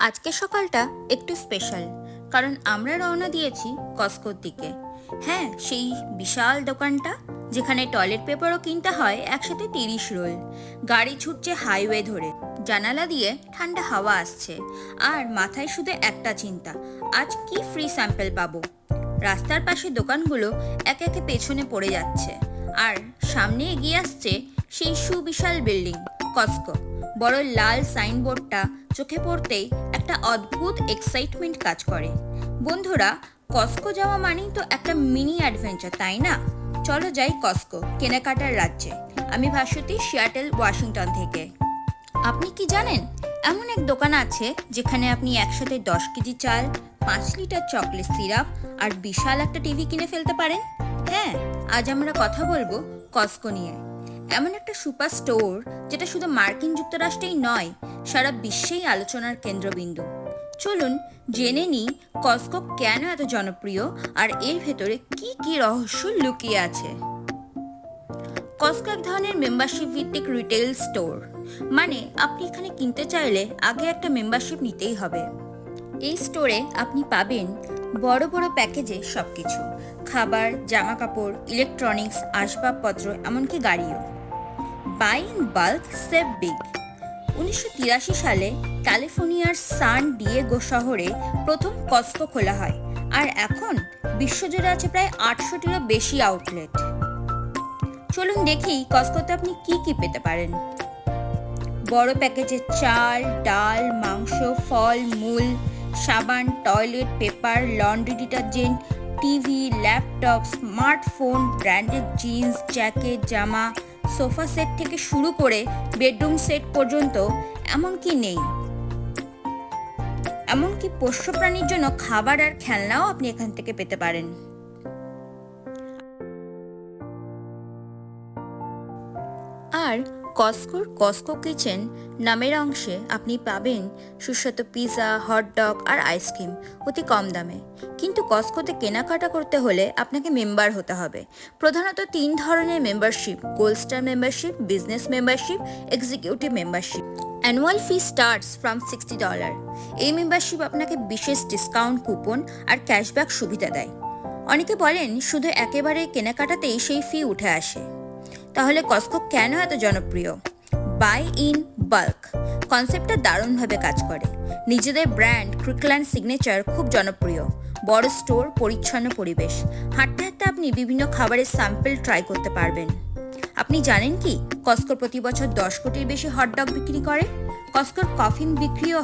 আজকে সকালটা একটু স্পেশাল কারণ আমরা রওনা দিয়েছি কস্কোর দিকে। হ্যাঁ সেই বিশাল দোকানটা, যেখানে টয়লেট পেপারও কিনতে হয় একসাথে তিরিশ রোল। গাড়ি ছুটছে হাইওয়ে ধরে। জানালা দিয়ে ঠান্ডা হাওয়া আসছে। আর মাথায় শুধু একটা চিন্তা, আজ কি ফ্রি স্যাম্পল পাবো? রাস্তার পাশে দোকানগুলো একে একে পেছনে পড়ে যাচ্ছে। আর সামনে এগিয়ে আসছে সেই সুবিশাল বিল্ডিং কস্কো বড় লাল সাইনবোর্ডটা চোখে পড়তেই একটা অদ্ভুত এক্সাইটমেন্ট কাজ করে। বন্ধুরা কস্কো যাওয়া মানেই তো একটা মিনি অ্যাডভেঞ্চার তাই না? চলো যাই কস্কো কেনাকাটার রাজ্যে। আমি ভাস্বতী সিয়াটেল ওয়াশিংটন থেকে। আপনি কি জানেন, এমন এক দোকান আছে যেখানে আপনি একসাথে দশ কেজি চাল, পাঁচ লিটার চকলেট সিরাপ আর বিশাল একটা টিভি কিনে ফেলতে পারেন? হ্যাঁ আজ আমরা কথা বলব কস্কো নিয়ে। এমন একটা সুপার স্টোর যেটা শুধু মার্কিন যুক্তরাষ্ট্রেই নয় সারা বিশ্বেই আলোচনার কেন্দ্রবিন্দু। চলুন জেনে নিই কস্কো কেন এত জনপ্রিয় আর এর ভেতরে কি কি রহস্য লুকিয়ে আছে। কস্কো এক ধরনের মেম্বারশিপ ভিত্তিক রিটেল স্টোর মানে আপনি এখানে কিনতে চাইলে আগে একটা মেম্বারশিপ নিতেই হবে। এই স্টোরে আপনি পাবেন বড় বড় প্যাকেজে সব কিছু খাবার জামা কাপড় ইলেকট্রনিক্স আসবাবপত্র, এমনকি গাড়িও। Buy in bulk save big উনিশশো তিরাশি সালে ক্যালিফোর্নিয়ার সান ডিয়েগো শহরে প্রথম কস্কো খোলা হয়, আর এখন বিশ্বজুড়ে আছে প্রায় আটশোটিরও বেশি আউটলেট চলুন দেখি কস্কোতে আপনি কি কি পেতে পারেন। বড় প্যাকেজে চাল, ডাল, মাংস, ফল, মূল, সাবান, toilet, paper, laundry detergent, TV, laptop, smartphone, branded jeans, jacket, জামা সোফা সেট থেকে শুরু করে বেডরুম সেট পর্যন্ত এমনকি নেই। এমনকি পোষ্য প্রাণীর জন্য খাবার আর খেলনাও আপনি এখান থেকে পেতে পারেন। আর কস্কোর কস্কো কিচেন নামের অংশে আপনি পাবেন সুস্বাদু পিৎজা হটডগ আর আইসক্রিম অতি কম দামে। কিন্তু কস্কোতে কেনাকাটা করতে হলে আপনাকে মেম্বার হতে হবে। প্রধানত তিন ধরনের membership gold star membership business membership executive membership annual fee starts from sixty dollar এই মেম্বারশিপ আপনাকে বিশেষ ডিসকাউন্ট কুপন আর ক্যাশব্যাক সুবিধা দেয়। অনেকে বলেন, শুধু একেবারে কেনাকাটাতেই সেই ফি উঠে আসে। তাহলে কস্কো কেন এত জনপ্রিয়? বাই ইন বাল্ক কনসেপ্টটা দারুণভাবে কাজ করে। নিজেদের ব্র্যান্ড ক্রিকল্যান্ড সিগনেচার খুব জনপ্রিয়। বড় স্টোর পরিচ্ছন্ন পরিবেশ। হাঁটতে হাঁটতে আপনি বিভিন্ন খাবারের স্যাম্পল ট্রাই করতে পারবেন। আপনি জানেন কি? কস্কোর প্রতি বছর দশ কোটির বেশি হটডগ বিক্রি করে। কস্কোর কফিন বিক্রিও